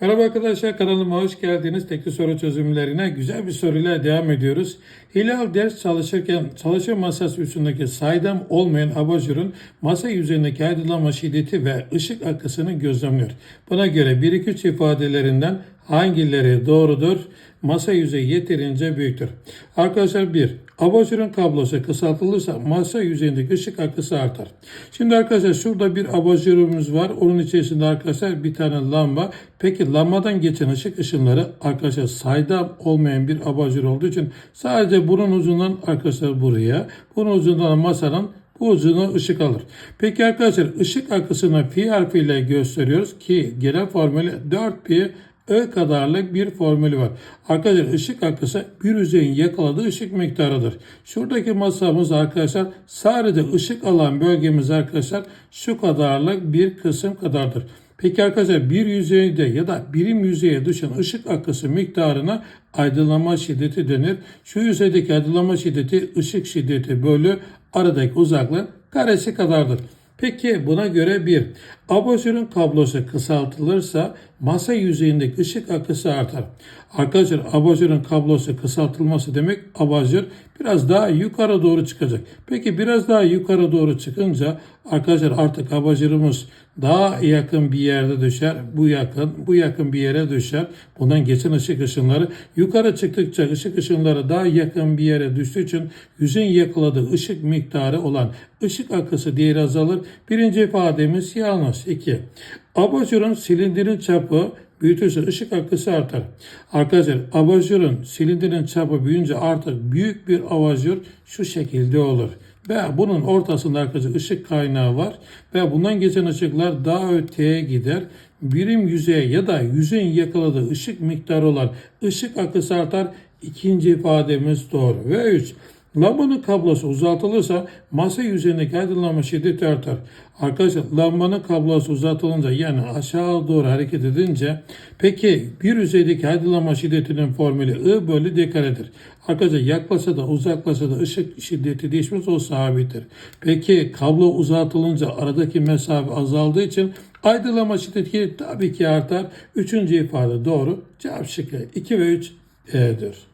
Merhaba arkadaşlar kanalıma hoş geldiniz. Tekli soru çözümlerine güzel bir soruyla devam ediyoruz. Hilal ders çalışırken çalışma masası üstündeki saydam olmayan abajurun masa yüzeyindeki aydınlanma şiddeti ve ışık akısını gözlemliyor. Buna göre 1-2-3 ifadelerinden hangileri doğrudur? Masa yüzeyi yeterince büyüktür. Arkadaşlar 1. Abajurun kablosu kısaltılırsa masa yüzeyindeki ışık akısı artar. Şimdi arkadaşlar şurada bir abajurumuz var. Onun içerisinde arkadaşlar bir tane lamba. Peki lambadan geçen ışık ışınları arkadaşlar saydam olmayan bir abajur olduğu için sadece bunun ucundan arkadaşlar buraya, bunun ucundan masanın bu ucuna ışık alır. Peki arkadaşlar ışık akısını pi harfiyle gösteriyoruz ki gelen formülü 4 pi Ö kadarlık bir formülü var. Arkadaşlar ışık akısı bir yüzeyin yakaladığı ışık miktarıdır. Şuradaki masamız arkadaşlar sadece ışık alan bölgemiz arkadaşlar şu kadarlık bir kısım kadardır. Peki arkadaşlar bir yüzeyde ya da birim yüzeye düşen ışık akısı miktarına aydınlanma şiddeti denir. Şu yüzeydeki aydınlanma şiddeti ışık şiddeti bölü aradaki uzaklığın karesi kadardır. Peki buna göre bir abajurun kablosu kısaltılırsa masa yüzeyindeki ışık akısı artar. Arkadaşlar abajurun kablosu kısaltılması demek abajur biraz daha yukarı doğru çıkacak. Peki biraz daha yukarı doğru çıkınca arkadaşlar artık abajurumuz daha yakın bir yerde düşer. Bu yakın, bu yakın bir yere düşer. Bundan geçen ışık ışınları yukarı çıktıkça ışık ışınları daha yakın bir yere düştüğü için yüzeyin yakaladığı ışık miktarı olan ışık akısı değeri azalır. Birinci ifademiz yanlış. 2. Abajurun silindirin çapı büyütürse ışık akısı artar. Arkadaşlar abajurun silindirin çapı büyüyünce artık büyük bir abajur şu şekilde olur. Ve bunun ortasında arkadaşlar ışık kaynağı var ve bundan geçen ışıklar daha öteye gider. Birim yüzeye ya da yüzeyin yakaladığı ışık miktarı olan ışık akısı artar. İkinci ifademiz doğru. Ve 3. Lambanın kablosu uzatılırsa masa yüzeyindeki aydınlanma şiddeti artar. Arkadaşlar lambanın kablosu uzatılınca yani aşağı doğru hareket edince peki bir yüzeydeki aydınlanma şiddetinin formülü I bölü D karedir. Arkadaşlar yaklaşsa da uzaklaşsa da ışık şiddeti değişmez o sabittir. Peki kablo uzatılınca aradaki mesafe azaldığı için aydınlanma şiddeti tabii ki artar. Üçüncü ifade doğru. Cevap şıkkı 2 ve 3 E'dir.